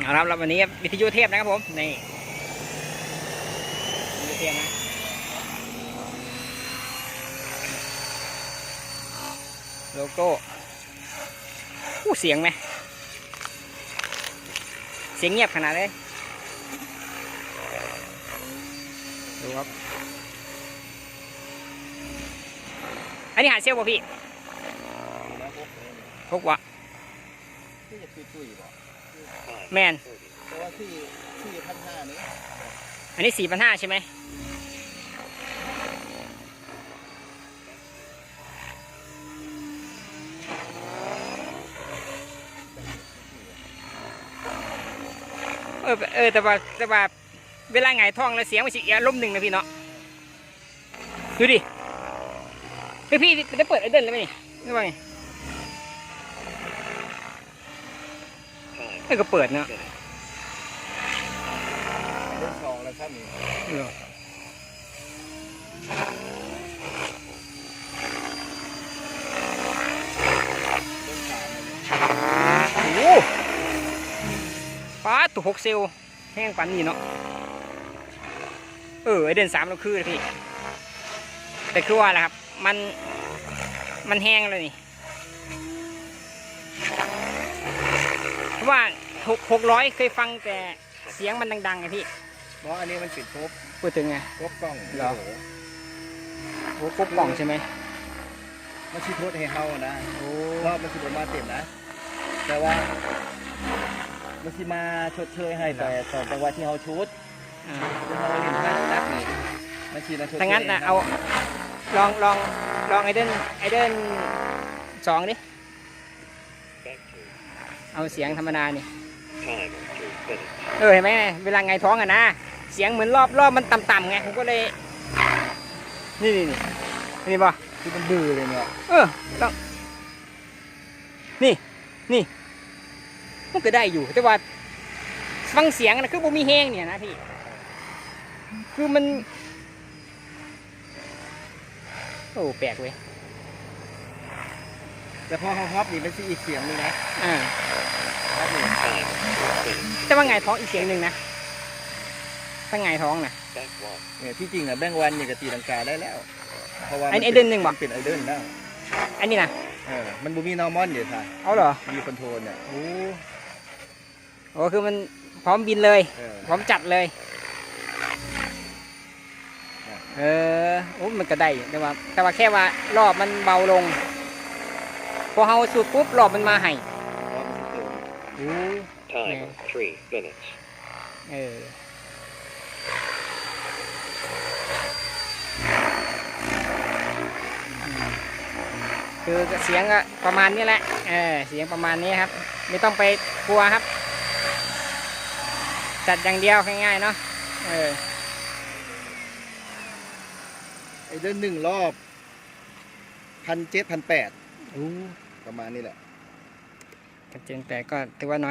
เอาละครับแล้ววันนี้วิทยุเทพนะครับผมนี่วิทยุเทพนะโลโก้อู้เสียงไหมเสียงเงียบขนาดเลยดูครับอันนี้หาเซลลป่ะพี่พกวะที่จะตุยตุยบ่ แมนเพราะว่าที่ที่พันห้านี้อันนี้สี่พันห้าใช่ไหมเออเออแต่ว่าแต่ว่าเวลาไงท้องแล้วเสียงมันสิอีกอารมหนึ่งนะพี่เนาะดูดิเฮ้ยพี่จะเปิดไอเดินแล้วไหมนี่ไม่ว่าไง เอ้ยก็เปิดเนาะเรื่องสองแล้วครับนี่เหรอโอ้โหป้าดตัวหกเซลลแห้งปันนี่เนาะ เออไอเดือนสามเราคือเลยพี่ แต่คือว่าแหละครับ มัน มันแห้งเลยนี่เพ ราะว่าหกหกร้อยเคยฟังแต่เสียงมันดังๆไงพี่เพราะอันนี้มันปิดครบพูดถึงไง ครบกล้องเหรอ โโโอ้ปุ๊บกล่องใช่ไหมมันชิโทษให้เฮานะโอ้รอบมันสิบมาเต็มนะ แต่ว่า มันสิมาชดเชยให้แต่ตอนจังหวะที่เฮาชุดอ่าที่เฮาเห็นภาพนักนี่มันสิมาชดเชยถ้างั้นนะเอาลองลองลองไอเดนไอเดนสองดิ เอาเสียงธรรมดานี่เออเห็นไหมเวลาไงท้องอะนะ เสียงเหมือนรอบรอบมันต่ำๆไงผมก็เลย นี่นี่นี่นี่ป่ะคือมันดื้อเลยเนี่ยเออลองนี่นี่มันก็ได้อยู่แต่ว่าฟังเสียงนะคือบ่มีแห้งเนี่ยนะพี่คือมัน โอ้แปลกเว้ย แต่พอเฮาฮอปนี่มันสิอีกเสียงหนึงนะอ่าฮอปนี่แต่ว่าไงท้องอีกเสียงหนึ่งนะถ้าไงท้องนะ เนี่ยที่จริงอะแบงค์วันนี่ก็ตีลังกาได้แล้ว เพราะว่าอันนี้ไอเดินหนึ่งบ่มันเป็นไอเดินแล้วอันนี้นะเออมันบูมีนอร์มอนเดี๋ยวค่ะเอาเหรอมีคอนโทรลเนี่ยโอ้โหคือมันพร้อมบินเลย เออ พร้อมจัดเลย เออโอ้มันก็ได้อยู่แต่ว่า แต่ว่าแค่ว่ารอบมันเบาลง พอเฮาสูดปุ๊บรอบมันมาให้เพราะมันสิเติมโอ้ Time three minutes. เออคือเสียงก็ประมาณนี้แหละ เออ เสียงประมาณนี้ครับ ไม่ต้องไปกลัวครับ จัดอย่างเดียวง่ายๆเนาะ เออ ไอเดินหนึ่งรอบพันเจ็ดพันแปด ประมาณนี้แหละกระเจงแต่ก็ถือว่าน้อย